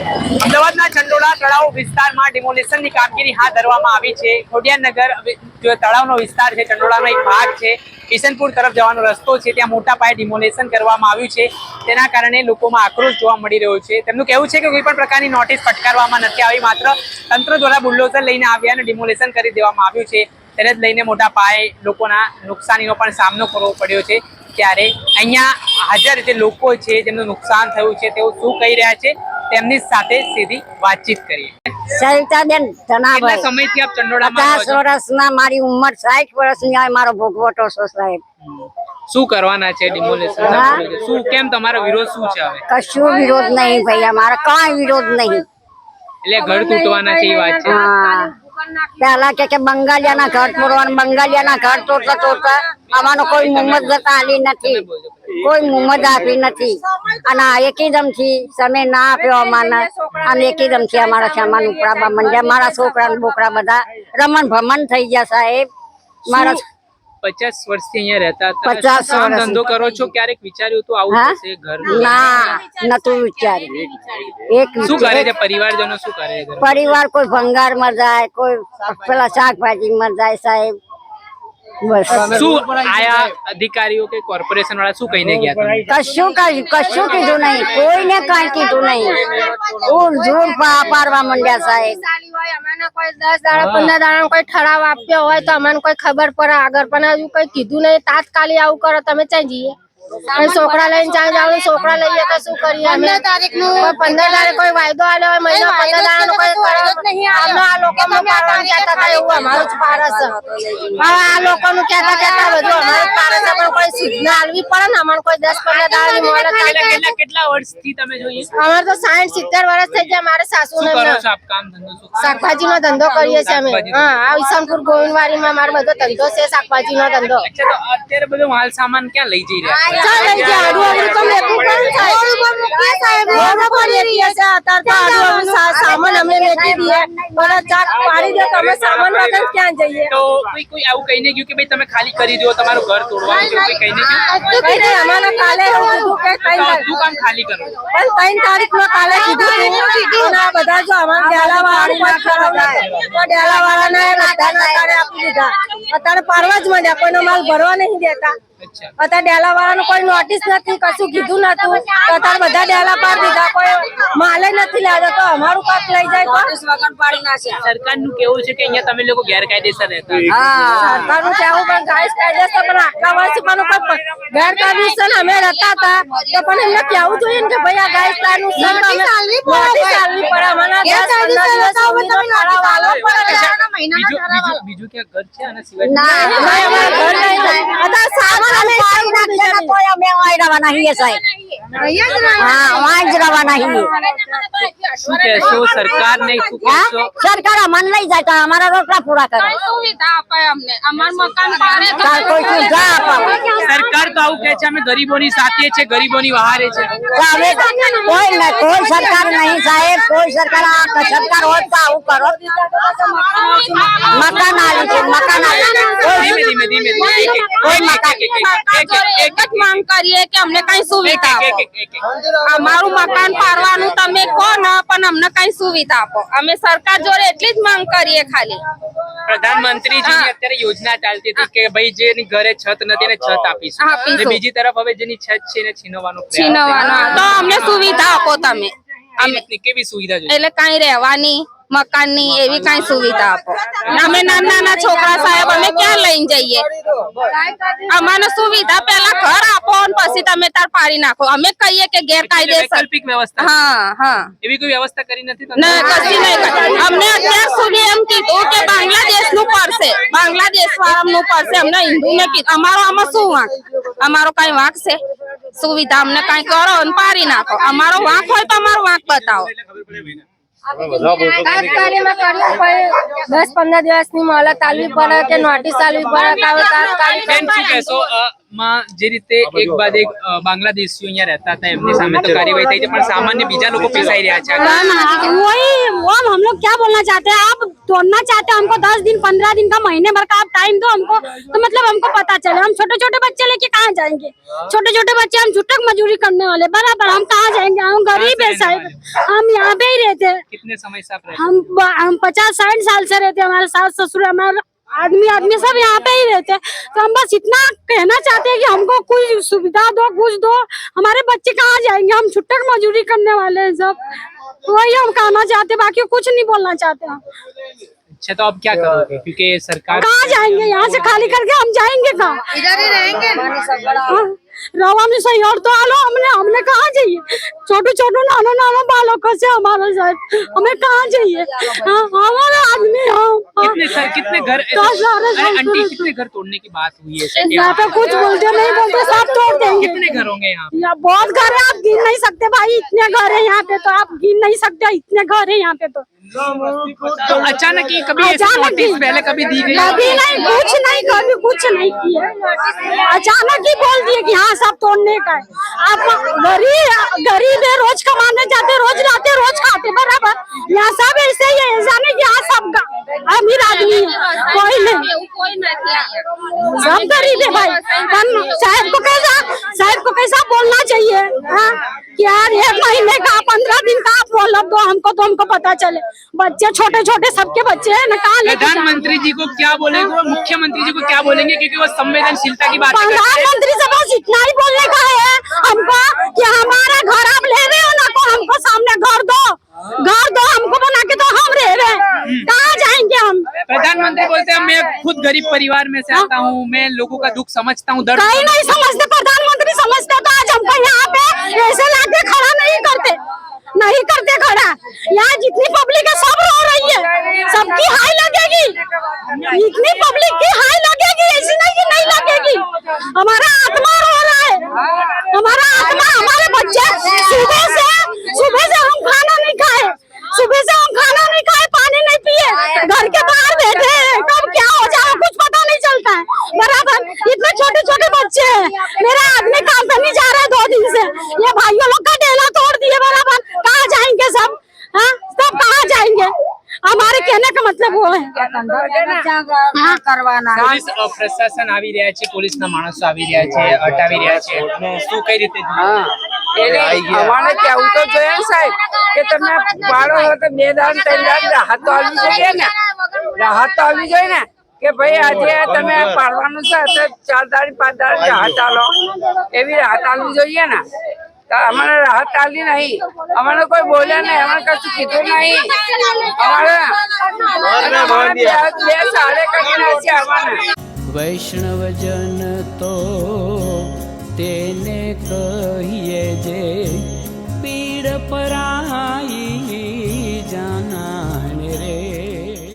અમદાવાદના ચંડોળા તળાવ વિસ્તારમાં ડિમોલિશનની કામગીરી હાથ ધરવામાં આવી છે. ખોડિયાનગર જો તળાવનો વિસ્તાર છે, ચંડોળાનો એક ભાગ છે. કિશનપુર તરફ જવાનો રસ્તો છે, ત્યાં મોટા પાયે ડિમોલેશન કરવામાં આવ્યું છે. તેના કારણે લોકોમાં આક્રોશ જોવા મળી રહ્યો છે. તેમનું કહેવું છે કે કોઈ પણ પ્રકારની નોટિસ ફટકારવામાં નથી આવી, માત્ર તંત્ર દ્વારા બુલ્ડોઝર લઈને આવ્યા અને ડિમોલેશન કરી દેવામાં આવ્યું છે. તેને જ લઈને મોટા પાયે લોકોના નુકસાનીનો પણ સામનો કરવો પડ્યો છે. ત્યારે અહીંયા હાજર જે લોકો છે જેમનું નુકસાન થયું છે તેઓ શું કહી રહ્યા છે તેમની સાથે સીધી વાતચીત કરીએ. સરિતાબેન ધનાભાઈ. સમયથી આપ ચંડોળામાં પચાસ વર્ષના મારી ઉંમર સાઠ વર્ષની હોય મારો ભોગવટો છો સાહેબ. શું કરવાના છે ડિમોલેશન શું કેમ તમારો વિરોધ શું છે હવે? કશું વિરોધ નહીં ભાઈ અમારો કાંઈ વિરોધ નહીં. એટલે ઘર તૂટવાના છે એ વાત છે? પેલા કે બંગાળિયાના ઘર તોડવાનું, બંગાળિયાના ઘર તોડતા તોડતા અમારો કોઈ મુમત જતા આલી નથી. કોઈ મુમત આપી નથી. અને એકદમથી સમય ના આપ્યો અમાને અને એકીદમથી અમારા સામાન ઉપડાવવા મંડ્યા, મારા છોકરા બોકરા બધા રમણ ભમણ થઈ ગયા સાહેબ. મારા પચાસ વર્ષથી અહીંયા રહેતા હતા. પચાસ વર્ષ. ધંધો કરો છો? ક્યારેક વિચાર્યું તું આવું? થશે ઘર ના નતું વિચાર્યું. એક શું કરે છે? પરિવારજનો શું કરે છે પરિવાર કોઈ ભંગારમાં જાય કોઈ પેલા શાકભાજી માં જાય સાહેબ. શું આયા અધિકારીઓ કે કોર્પોરેશન વાળા શું કહીને ગયા કશું કશું કશું કીધું નહીં. કોઈને કઈ કીધું નહીં. ઉર ઝૂર પા- પાડવા માંડ્યા સાહેબ. સાલી હોય અમને કોઈ દસ દાડા પંદર દાડા કોઈ ઠરાવ આપ્યો હોય તો અમને કોઈ ખબર પડે. આગળ પણ હજુ કઈ કીધું નહીં. તાત્કાલિક આવું કરો. તમે ચાઈ જઈએ. છોકરા લઈને ચાલ જાવ છોકરા લઈએ તો શું કરીએ પંદર તારીખનું પંદર તારીખ કોઈ વાયદો આલ્યો હોય મહિના પંદર તારીખ નો આમનો આ લોકો પાડવાનું કહેતા હતા એવું અમારું જ પારસ હવે આ લોકો નું કહેતા કહેતા બધું અમારું પારસ પણ કોઈ સૂચના આલવી પડે ને અમારે કોઈ દસ પંદર તારીખની કેટલા વર્ષ કેટલા તમે જોઈએ? અમારે તો સાઠ સિત્તેર વર્ષ થઈ ગયા મારે સાસુ ને? શાકભાજી નો ધંધો? કરીએ છીએ અમે. હા આ ઈસનપુર ગોવિંદવાડી માં મારો બધો ધંધો છે શાકભાજી નો ધંધો અત્યારે બધો માલ સામાન ક્યાં લઈ જઈ રહ્યા? ચાલ આડું મેકવું પડે સામાન અમે દઈએ ચાક દે તમે સામાન વગર ક્યાં જઈએ તો કોઈ કોઈ આવું કહીને ગયું કે ભાઈ તમે ખાલી કરી દો તમારું ઘર તોડવાનું છે કોઈ કહીને ગયું કઈ નહીં, અમારે કાલે એવું કીધું કે કઈ તો કામ ખાલી કરો પણ ત્રણ તારીખ નો કાલે કીધું ના બધા જો અમારા ડેલા વાળા તો ડેલા વાળા ને બધાને અત્યારે આપી દીધા અત્યારે પાડવા જ માંડ્યા કોઈનો માલ ભરવા નહીં દેતા અત્યારે ડેલા વાળાનું કોઈ નોટિસ નથી કશું કીધું નતું. તો અત્યારે બધા ડેલા પાર દીધા કોઈ માલે નથી લાવ્યો. તો અમારું પાક લઈ જાય તો? સરકારનું કેવું છે કે અહીંયા તમે લોકો ગેરકાયદેસર રહેતા છો. સરકારનું કેવું પણ ગાઈસ કાયદેસર પણ આટલા વર્ષથી પણ કોઈ ગેરકાયદેસર અમે રહેતા હતા. તો પણ એમને કહેવું જોઈએ ને કે ભાઈ આ ગાઈસ કાયદેસર નોટિસ આલવી પડે. અમારા ગેરકાયદેસર રહેતા હોય ઠરાવ આલવો પડે. બીજું ક્યાં ઘર છે આના સિવાય ના ના, અમારા ઘર નહીં. જાય. અત્યારે સામાન અમે સાહેબ. સરકાર અમને લઈ જાય તો અમારા રોટલા પૂરા કરે સુવિધા આપે અમને અમાર મકાન પાડે તાર કોઈ સુવિધા અપાવે સરકાર તો આવું કે છે અમે ગરીબોની સાથે છે ગરીબોની વહારે છે કોઈ કોઈ સરકાર નહીં સાહેબ કોઈ સરકાર સરકાર હોત તો આવું કરો મકાન આલી છે મકાન કોઈ ધીમે ધીમે ધીમે એક જ માંગ કરીએ કે અમને કઈ સુવિધા અમારું મકાન પાડવાનું તમે કહો ને પણ અમને કઈ સુવિધા આપો. અમે સરકાર જોડે એટલી જ માંગ કરીએ ખાલી. પ્રધાનમંત્રીજીની અત્યારે યોજના ચાલતી હતી કે ભાઈ જેની ઘરે છત નથી એને છત આપીશું. અને બીજી તરફ હવે જેની છત છે એને છીનવવાનો છીનવાનો તો અમને સુવિધા આપો તમે. કેવી સુવિધા એટલે કઈ રહેવાની મકાનની એવી કઈ સુવિધા આપો. અમે નાના નાના છોકરા સાહેબ અમે ક્યાં લઈને જઈએ? અમારે સુવિધા પેલા ઘર આપો અને પછી તમે તાર પાડી નાખો. અમે કહીએ કે ગેરકાયદેસર. વ્યવસ્થા? હા હા. એવી કોઈ વ્યવસ્થા કરી નથી? ના કશી નહીં અમને અત્યાર સુધી એમ કીધું કે બાંગ્લાદેશનું પડશે. બાંગ્લાદેશ વાળાનું પડશે. અમને હિન્દુ ને કીધું. અમારો આમાં શું વાંક? અમારો કઈ વાંક છે? સુવિધા અમને કઈ કરો અને પાડી નાખો. અમારો વાંક હોય તો અમારો વાંક બતાવો. દસ પંદર દિવસની મોહલત આલવી પડે કે નોટિસ આલવી પડે કાં તાત્કાલિક બેન શું કહેશો અ, માં જે રીતે એક બાદ એક અ, બાંગ્લાદેશીઓ અહીંયા રહેતા હતા એમની સામે તો કાર્યવાહી થઈ છે પણ સામાન્ય બીજા લોકો પીસાઈ રહ્યા છે ना, ना, वही वो हम हम लोग क्या बोलना चाहते हैं आप तोड़ना चाहते हो हमको दस दिन पंद्रह दिन का महीने भर का आप टाइम दो हमको तो मतलब हमको पता चले हम छोटे छोटे बच्चे लेके कहाँ जाएंगे छोटे छोटे बच्चे हम छुटक मजदूरी करने वाले बराबर हम कहाँ जाएंगे हम गरीब है साहब हम यहाँ पे ही रहते हैं कितने समय से आप रहते हम ब- हम पचास साठ साल से रहते हैं हमारे सास ससुर हमारे आदमी आदमी सब यहाँ पे ही रहते हैं। तो हम बस इतना कहना चाहते हैं कि हमको कोई सुविधा दो कुछ दो। हमारे बच्चे कहाँ जाएँगे? हम छुट्टक मजदूरी करने वाले हैं सब। वही हम कहना चाहते हैं बाकी कुछ नहीं बोलना चाहते हम। अच्छा तो अब क्या करोगे? क्योंकि सरकार कहाँ जाएँगे? यहाँ से खाली करके हम जाएँगे कहाँ? इधर ही रहेंगे। रवा में सही और तो आलो हमने हमने कहाँ जाइए? छोटू छोटू नानो नानो बालकों से हमारा साहब हमें कहाँ जाइए? हाँ, हमारे आदमी कितने सर कितने घर सारे अरे आंटी कितने घर तोड़ने की बात हुई है? यहाँ पे कुछ बोलते नहीं बोलते सब तोड़ देंगे। कितने घर होंगे यहाँ बहुत घर है आप गिन नहीं सकते भाई इतने घर है यहाँ पे तो आप गिन नहीं सकते इतने घर है यहाँ पे तो। तो अचानक ही कभी नोटिस ही। पहले कभी दी गई? कभी नहीं कुछ नहीं कभी कुछ नहीं किया अचानक ही बोल दिए कि हाँ सब तोड़ने का है। आप गरीब गरीब है रोज कमाने जाते रोज लाते रोज खाते बराबर। यहाँ सब ऐसे ही है ऐसा नहीं अमीर आदमी है कोई नहीं। सब गरीब है भाई। साहब को कैसा साहब को कैसा बोलना चाहिए हाँ? कि यार एक महीने का पंद्रह दिन का आप बोल दो हमको तो हमको पता चले। बच्चे छोटे छोटे सबके बच्चे है ना कहाँ? प्रधानमंत्री जी को क्या बोलेंगे? मुख्यमंत्री जी को क्या बोलेंगे? क्योंकि वो संवेदनशीलता की बात प्रधानमंत्री से बस इतना ही बोलने का है। हमको कि हमारा घर आप ले रहे हो ना तो हमको सामने घर दो। घर दो हमको बना के तो हम रह रहे हैं। कहाँ जाएँगे हम प्रधानमंत्री बोलते हैं मैं खुद गरीब परिवार में से आता हूँ मैं लोगों का दुख समझता हूँ दर्द कहीं नहीं समझते प्रधानमंत्री समझते तो आज हमको यहाँ पे ऐसे लाके खड़ा नहीं करते नहीं करते खड़ा। यहाँ जितनी पब्लिक है सब रो रही है सबकी हाई लगेगी। इतनी એટલે બોલે. પોલીસ પ્રશાસન આવી રહ્યા છે પોલીસના માણસો આવી રહ્યા છે હટાવી રહ્યા છે. શું કઈ રીતે સાહેબ કે તમે પાડો તો બે ત્રણ દાન તો આવી જોઈએ ને. રાહત તો આવી જોઈએ ને કે ભાઈ આજે તમે પાડવાનું છે ચાર દાડી પાંચ દાડી રાહત આલો એવી રાહત આલવી જોઈએ ને. અમારે રાહત આલી નહીં. અમારે કોઈ બોલ્યા નહીં અમારે કશું કીધું નહીં. અમારે વૈષ્ણવજન તો તેને કૃપા